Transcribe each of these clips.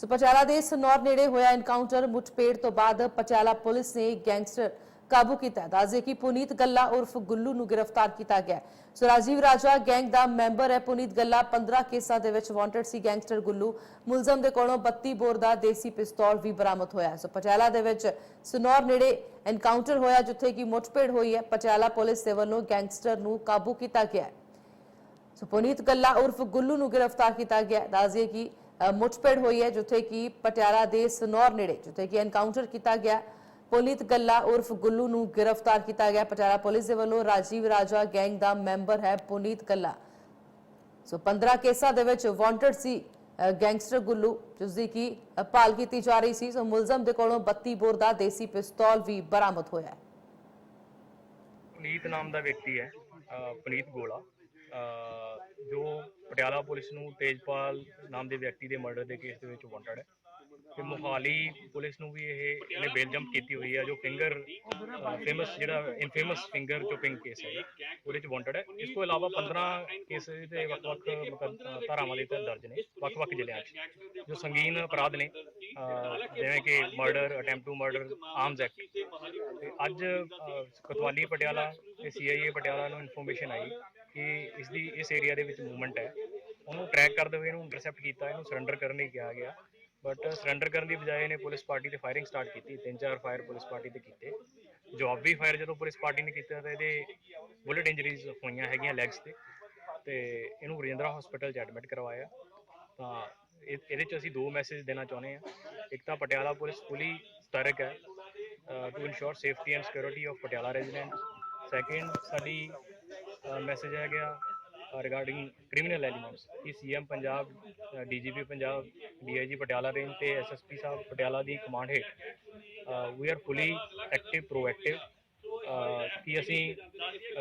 ਸੋ ਪਚਾਲਾ ਦੇ ਸਨੌਰ ਨੇੜੇ ਹੋਇਆ ਐਨਕਾਊਂਟਰ ਮੁੱਠਭੇੜ ਤੋਂ ਬਾਅਦ ਪਚਾਲਾ ਪੁਲਿਸ ਨੇ ਗੈਂਗਸਟਰ ਕਾਬੂ ਕੀਤਾ ਹੈ। ਦੱਸਦੇ ਪੁਨੀਤ ਗੱਲਾ ਉਰਫ ਗੁੱਲੂ ਨੂੰ ਗ੍ਰਿਫਤਾਰ ਕੀਤਾ ਗਿਆ ਸੋ ਰਾਜੀਵ ਰਾਜਾ ਗੈਂਗ ਦਾ ਮੈਂਬਰ ਹੈ ਪੁਨੀਤ ਗੱਲਾ। 15 ਕੇਸਾਂ ਦੇ ਵਿੱਚ ਵਾਂਟਡ ਸੀ ਗੈਂਗਸਟਰ ਗੁੱਲੂ। ਮੁਲਜ਼ਮ ਦੇ ਕੋਲੋਂ 32 ਬੋਰ ਦਾ ਦੇਸੀ ਪਿਸਤੌਲ ਵੀ ਬਰਾਮਦ ਹੋਇਆ ਸੋ ਪਟਿਆਲਾ ਦੇ ਵਿੱਚ ਸਨੌਰ ਨੇੜੇ ਐਨਕਾਊਂਟਰ ਹੋਇਆ ਜਿੱਥੇ ਕਿ ਮੁੱਠਭੇੜ ਹੋਈ ਹੈ। ਪਟਿਆਲਾ ਪੁਲਿਸ ਦੇ ਵੱਲੋਂ ਗੈਂਗਸਟਰ ਨੂੰ ਕਾਬੂ ਕੀਤਾ ਗਿਆ ਸੋ ਪੁਨੀਤ ਗੱਲਾ ਉਰਫ ਗੁੱਲੂ ਨੂੰ ਗ੍ਰਿਫਤਾਰ ਕੀਤਾ ਗਿਆ ਹੈ। ਦੱਸ ਮੁੱਠਭੇੜ ਹੋਈ ਹੈ, ਜਿੱਥੇ ਕਿ ਪਟਿਆਲਾ ਦੇ ਸਨੌਰ ਨੇੜੇ, ਜਿੱਥੇ ਕਿ ਐਨਕਾਊਂਟਰ ਕੀਤਾ ਗਿਆ। ਪੁਨੀਤ ਗੱਲਾ ਉਰਫ ਗੁੱਲੂ ਨੂੰ ਗ੍ਰਿਫਤਾਰ ਕੀਤਾ ਗਿਆ। ਪਟਿਆਲਾ ਪੁਲਿਸ ਦੇ ਵੱਲੋਂ ਰਾਜੀਵ ਰਾਜਾ ਗੈਂਗ ਦਾ ਮੈਂਬਰ ਹੈ ਪੁਨੀਤ ਗੱਲਾ। ਸੋ 15 ਕੇਸਾਂ ਦੇ ਵਿੱਚ ਵਾਂਟਡ ਸੀ ਗੈਂਗਸਟਰ ਗੁੱਲੂ ਜਿਸ ਦੀ ਕਿ ਭਾਲ ਕੀਤੀ ਜਾ ਰਹੀ ਸੀ। ਸੋ ਮੁਲਜ਼ਮ ਦੇ ਕੋਲੋਂ 32 ਬੋਰ ਦਾ ਦੇਸੀ ਪਿਸਤੌਲ ਵੀ ਬਰਾਮਦ ਹੋਇਆ ਹੈ। ਪੁਨੀਤ ਨਾਮ ਦਾ ਵਿਅਕਤੀ ਹੈ ਪੁਨੀਤ ਗੋਲਾ। ਪਟਿਆਲਾ ਪੁਲਿਸ ਨੂੰ ਤੇਜਪਾਲ ਨਾਮ ਦੇ ਵਿਅਕਤੀ ਦੇ ਮਰਡਰ ਦੇ ਕੇਸ ਦੇ ਵਿੱਚ ਵਾਂਟਡ ਹੈ। ਤੇ ਮੋਹਾਲੀ ਪੁਲਿਸ ਨੂੰ ਵੀ ਇਹ ਇਹਨੇ ਬੇਲ ਜੰਪ ਕੀਤੀ ਹੋਈ ਹੈ ਜੋ ਫਿੰਗਰ ਫੇਮਸ ਜਿਹੜਾ ਇਨਫੇਮਸ ਫਿੰਗਰ ਚੋਪਿੰਗ ਕੇਸ ਹੈ ਉਹਦੇ ਚ ਵਾਂਟਡ ਹੈ। ਇਸ ਤੋਂ ਇਲਾਵਾ 15 ਕੇਸ ਦੇ ਵੱਖ-ਵੱਖ ਧਾਰਾਵਾਂ ਦੇ ਤਹਿਤ ਦਰਜ ਨੇ ਵੱਖ-ਵੱਖ ਜ਼ਿਲ੍ਹਿਆਂ 'ਚ ਜੋ ਸੰਗੀਨ ਅਪਰਾਧ ਨੇ ਜਿਵੇਂ ਕਿ murder attempt to murder arms act ਤੇ ਅੱਜ ਅਹ, ਕੋਤਵਾਲੀ ਪਟਿਆਲਾ ਤੇ ਸੀਆਈਏ ਪਟਿਆਲਾ ਨੂੰ ਇਨਫੋਰਮੇਸ਼ਨ ਆਈ ਕਿ ਇਸ ਦੀ ਇਸ ਏਰੀਆ ਦੇ ਵਿੱਚ ਮੂਵਮੈਂਟ ਹੈ। ਉਹਨੂੰ ਟਰੈਕ ਕਰਦੇ ਹੋਏ ਇਹਨੂੰ ਇੰਟਰਸੈਪਟ ਕੀਤਾ, ਇਹਨੂੰ ਸਰੈਂਡਰ ਕਰਨ ਲਈ ਕਿਹਾ ਗਿਆ। ਬਟ ਸਰੈਂਡਰ ਕਰਨ ਦੀ ਬਜਾਏ ਇਹਨੇ ਪੁਲਿਸ ਪਾਰਟੀ ਤੇ ਫਾਇਰਿੰਗ ਸਟਾਰਟ ਕੀਤੀ ਤਿੰਨ ਚਾਰ ਫਾਇਰ ਪੁਲਿਸ ਪਾਰਟੀ ਤੇ ਕੀਤੇ। ਜਵਾਬੀ ਫਾਇਰ ਜਦੋਂ ਪੁਲਿਸ ਪਾਰਟੀ ਨੇ ਕੀਤਾ ਤਾਂ ਇਹਦੇ ਬੁਲਟ ਇੰਜਰੀਜ਼ ਹੋਈਆਂ ਹੈਗੀਆਂ ਲੈਗਸ ਤੇ। ਤੇ ਇਹਨੂੰ ਰਜਿੰਦਰਾ ਹਸਪੀਟਲ 'ਚ ਐਡਮਿਟ ਕਰਵਾਇਆ। ਤਾਂ ਇਹਦੇ 'ਚ ਅਸੀਂ ਦੋ ਮੈਸੇਜ ਦੇਣਾ ਚਾਹੁੰਦੇ ਹਾਂ। ਇੱਕ ਤਾਂ ਪਟਿਆਲਾ ਪੁਲਿਸ ਫੁੱਲੀ ਸਤਰਕ ਹੈ to ensure safety and security of Patiala residents second ਸਾਡੀ ਮੈਸੇਜ ਹੈ ਗਿਆ ਰਿਗਾਰਡਿੰਗ ਕ੍ਰਿਮੀਨਲ ਐਲੀਮੈਂਟਸ ਕਿ CM Punjab DGP Punjab DIG Patiala range ਤੇ ਐਸਐਸਪੀ ਸਾਹਿਬ ਪਟਿਆਲਾ ਦੀ ਕਮਾਂਡ ਹੇਠ we are fully active proactive ਕਿ ਅਸੀਂ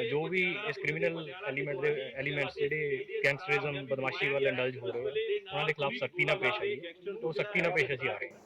ਜੋ ਵੀ ਇਸ ਕ੍ਰਿਮੀਨਲ ਐਲੀਮੈਂਟ ਦੇ ਐਲੀਮੈਂਟਸ ਜਿਹੜੇ ਗੈਂਗਸਟਰਿਜ਼ਮ ਬਦਮਾਸ਼ੀ ਵੱਲ ਇੰਡਲਜ ਹੋ ਰਹੇ ਆ, ਉਹਨਾਂ ਦੇ ਖਿਲਾਫ ਸਖਤੀ ਨਾਲ ਪੇਸ਼ ਆਈਏ ਉਹ ਸਖਤੀ ਨਾਲ ਪੇਸ਼ ਅਸੀਂ ਆ ਰਹੇ ਹਾਂ।